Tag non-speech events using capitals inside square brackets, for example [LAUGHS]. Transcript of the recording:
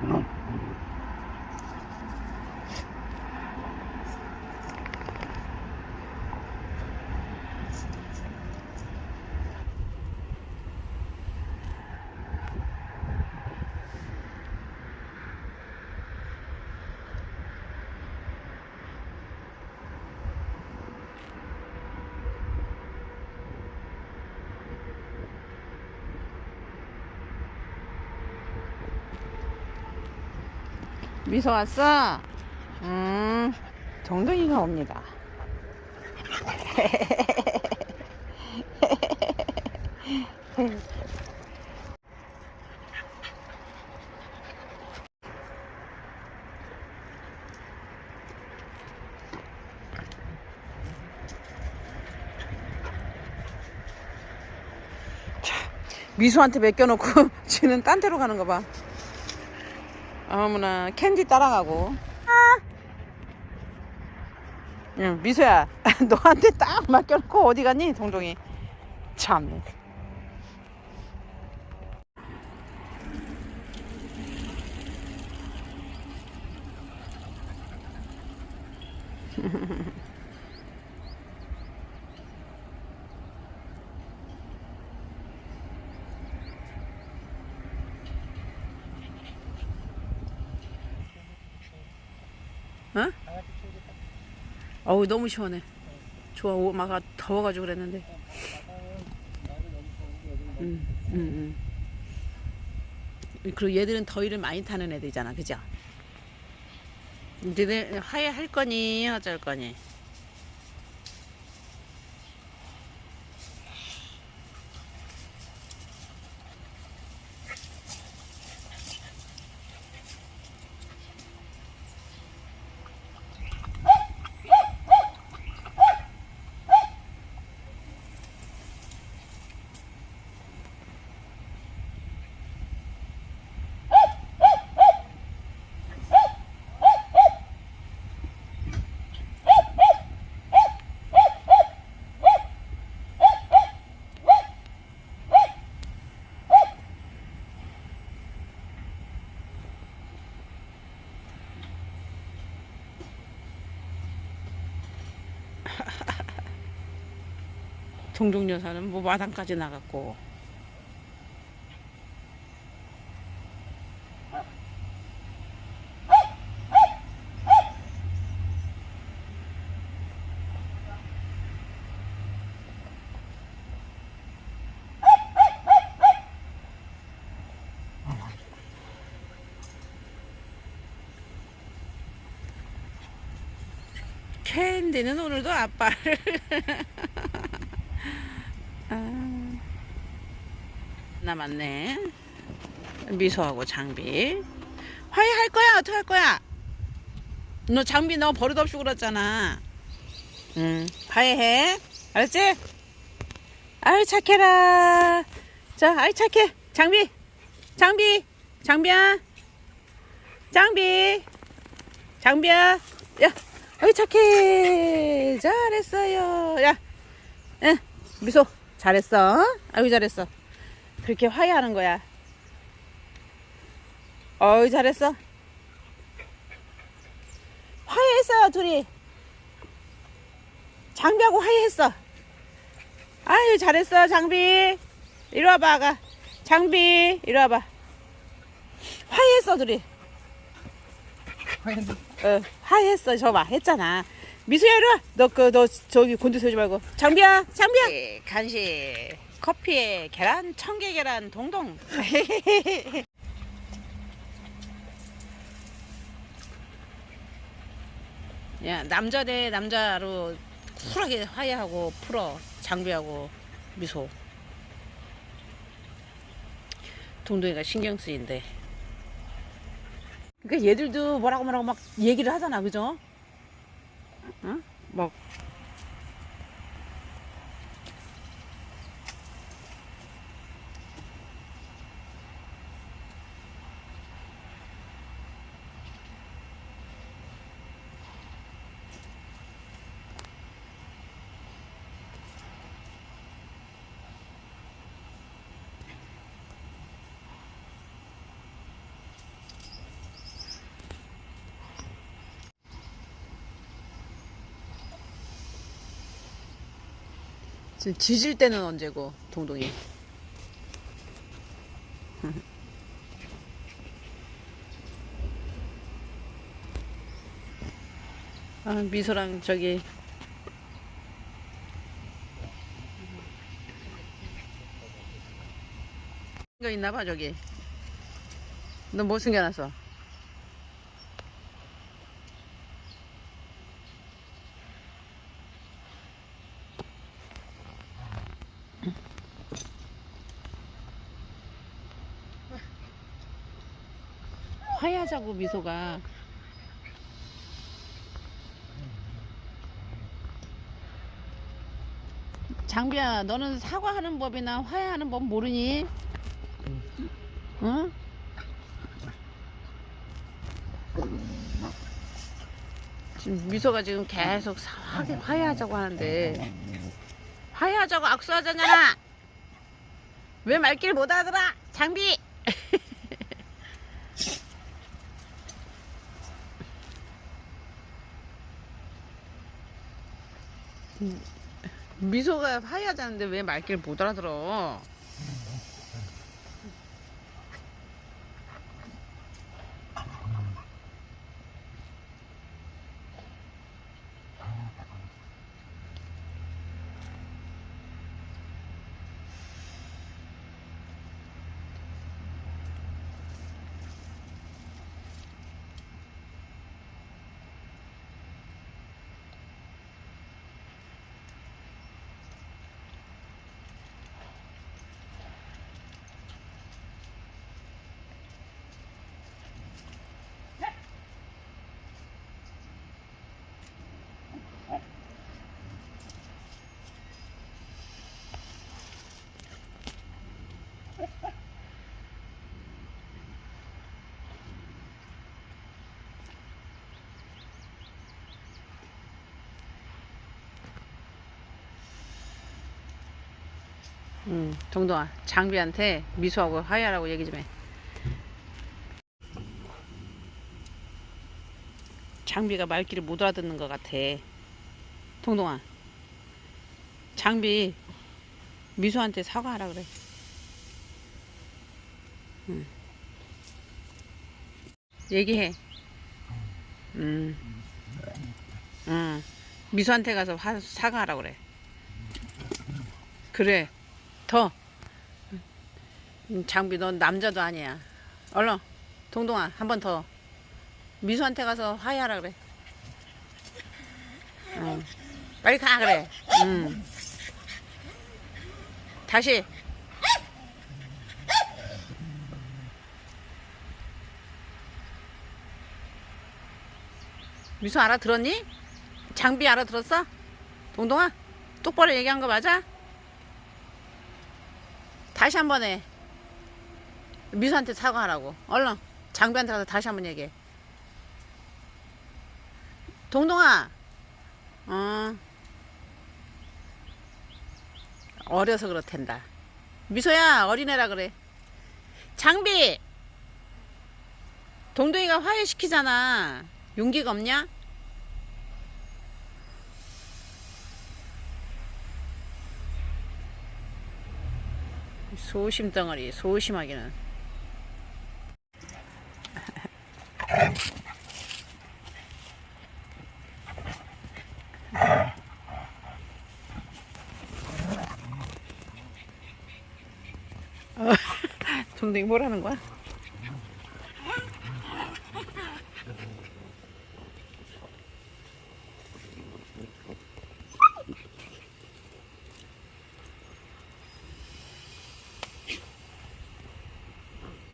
¿no? 미소 왔어? 음, 정동이가 옵니다. [LAUGHS] 자, 미소한테 맡겨놓고 [LAUGHS] 지는 딴 데로 가는 거 봐. 어머나 캔디 따라가고. 아! 응 미소야 [LAUGHS] 너한테 딱 맡겨놓고 어디 갔니 동동이? 참 [LAUGHS] 어? 어우 너무 시원해 좋아 오, 막 더워가지고 그랬는데 음, 음, 음. 그리고 얘들은 더위를 많이 타는 애들이잖아 그죠? 너네 화해 할 거니 어쩔 거니 동종 여사는 뭐 마당까지 나갔고. 캔디는 오늘도 아빠를 [LAUGHS] 남았네. 미소하고 장비. 화해할 거야? 어떻게 할 거야? 너 장비 너 버릇없이 그랬잖아. 응, 화해해. 알았지? 아유, 착해라. 자, 아이, 착해. 장비. 장비. 장비야. 장비. 장비야. 야, 아유, 착해. 잘했어요. 야, 응, 미소. 잘했어. 아유 잘했어. 그렇게 화해하는 거야. 어유 잘했어. 화해했어요 둘이. 장비하고 화해했어. 아유 잘했어 장비. 이리 와봐 아가. 장비 이리 와봐. 화해했어 둘이. 어, 화해했어 저봐 했잖아. 미수야 이리 와. 너그너 저기 곤두 세우지 말고. 장비야 장비야. 예, 간식 커피에 계란 청개 계란 동동. [LAUGHS] 야 남자 대 남자로 쿨하게 화해하고 풀어 장비하고 미소. 동동이가 신경 쓰인대. 그러니까 얘들도 뭐라고 뭐라고 막 얘기를 하잖아, 그죠? 응? 막 지금 지질 때는 언제고 동동이. [LAUGHS] 아, 미소랑 저기 이거 있나봐 저기. 너 뭐 숨겨놨어? 화해하자고 미소가 장비야 너는 사과하는 법이나 화해하는 법 모르니? 응? 지금 미소가 지금 계속 사- 화해, 화해하자고 하는데 화해하자고 악수하자잖아 왜 말귀를 못 알아들어 장비 [LAUGHS] 미소가 화해하자는데 왜 말귀를 못 알아들어 응 정동아 장비한테 미소하고 화해하라고 얘기 좀 해 장비가 말귀를 못 알아듣는 것 같아 동동아 장비 미소한테 사과하라 그래 응. 얘기해 음. 응. 미소한테 가서 화, 사과하라 그래 그래 더 음, 장비 넌 남자도 아니야 얼른 동동아 한 번 더 미소한테 가서 화해하라 그래 어. 빨리 가 그래 음. 다시 미소 알아들었니? 장비 알아들었어? 동동아 똑바로 얘기한 거 맞아? 다시 한 번 해. 미수한테 사과하라고. 얼른 장비한테 가서 다시 한 번 얘기해. 동동아, 어, 어려서 그렇단다. 미소야, 어린애라 그래. 장비! 동동이가 화해시키잖아. 용기가 없냐? 소심 덩어리, 소심하기는. [LAUGHS] 어, 동동이 뭐라는 거야?